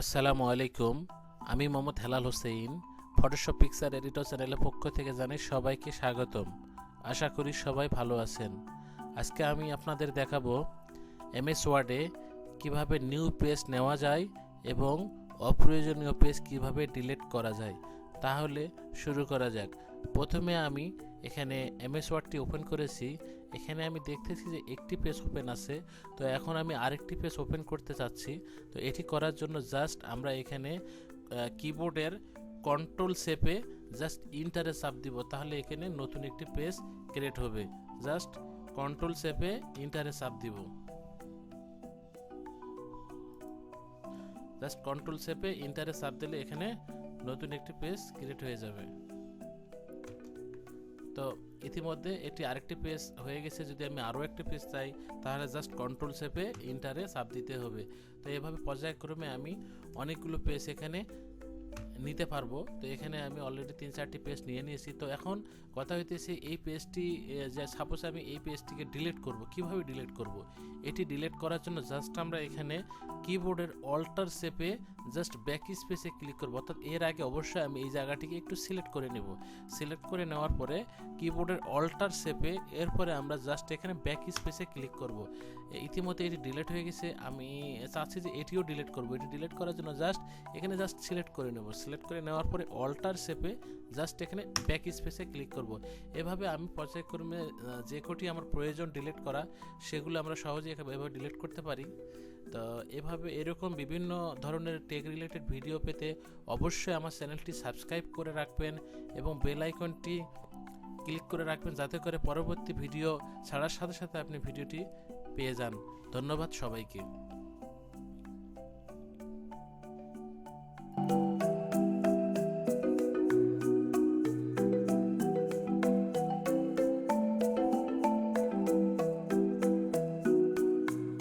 আসসালামু আলাইকুম। আমি Mohammad Helal Hossain Photoshop picture editor চ্যানেলের পক্ষ থেকে জানাই সবাইকে স্বাগতম। আশা করি সবাই ভালো আছেন। আজকে আমি আপনাদের দেখাবো এমএস ওয়ার্ডে কীভাবে নিউ পেজ নেওয়া যায় এবং অপ্রয়োজনীয় পেজ কীভাবে ডিলিট করা যায়, তাহলে শুরু করা যাক। প্রথমে আমি এখানে এমএস ওয়ার্ডটি ওপেন করেছি। এখানে আমি দেখতেছি যে একটি পেজ ওপেন আছে। তো এখন আমি আরেকটি পেজ ওপেন করতে চাচ্ছি। তো এটি করার জন্য জাস্ট আমরা এখানে কিবোর্ডের কন্ট্রোল শেপে জাস্ট ইন্টারে চাপ দিব। তাহলে এখানে নতুন একটি পেজ ক্রিয়েট হবে। জাস্ট কন্ট্রোল শেপে ইন্টারে চাপ দিব। জাস্ট কন্ট্রোল শেপে ইন্টারে চাপ দিলে এখানে নতুন একটি পেজ ক্রিয়েট হয়ে যাবে। তো ইতিমধ্যে এটি আরেকটি পেজ হয়ে গেছে, যদি আমি আরও একটি পেজ চাই, তাহলে জাস্ট কন্ট্রোল শেপে ইন্টারে চাপ দিতে হবে। তো এভাবে পর্যায়ক্রমে আমি অনেকগুলো পেজ এখানে নিতে পারব। তো এখানে আমি অলরেডি তিন চারটি পেজ নিয়ে নিয়েছি। তো এখন কথা হইতেছে এই পেজটি যে সাপোজ আমি এই পেজটিকে ডিলিট করব। কীভাবে ডিলিট করব? এটি ডিলিট করার জন্য জাস্ট আমরা এখানে কিবোর্ডের অল্টার শেপে জাস্ট ব্যাক স্পেসে ক্লিক করব। অর্থাৎ এর আগে অবশ্যই আমি এই জায়গাটিকে একটু সিলেক্ট করে নেব। সিলেক্ট করে নেওয়ার পরে কিবোর্ডের অল্টার শেপে এরপরে আমরা জাস্ট এখানে ব্যাক স্পেসে ক্লিক করব ইতিমধ্যে এটি ডিলিট হয়ে গেছে। আমি চাচ্ছি যে এটিও ডিলিট করব। এটি ডিলিট করার জন্য জাস্ট এখানে জাস্ট সিলেক্ট করে নেব। সিলেক্ট করে নেওয়ার পরে অল্টার শেপে জাস্ট এখানে ব্যাক স্পেসে ক্লিক করব। এভাবে আমি পর্যায়ক্রমে যে কটি আমার প্রয়োজন ডিলিট করা, সেগুলো আমরা সহজেই এভাবে ডিলিট করতে পারি। তো এভাবে এরকম বিভিন্ন ধরনের টেক রিলেটেড ভিডিও পেতে অবশ্যই আমার চ্যানেলটি সাবস্ক্রাইব করে রাখবেন এবং বেল আইকনটি ক্লিক করে রাখবেন যাতে করে পরবর্তী ভিডিও ছাড়ার সাথে সাথে আপনি ভিডিওটি পেয়ে যান। ধন্যবাদ সবাইকে।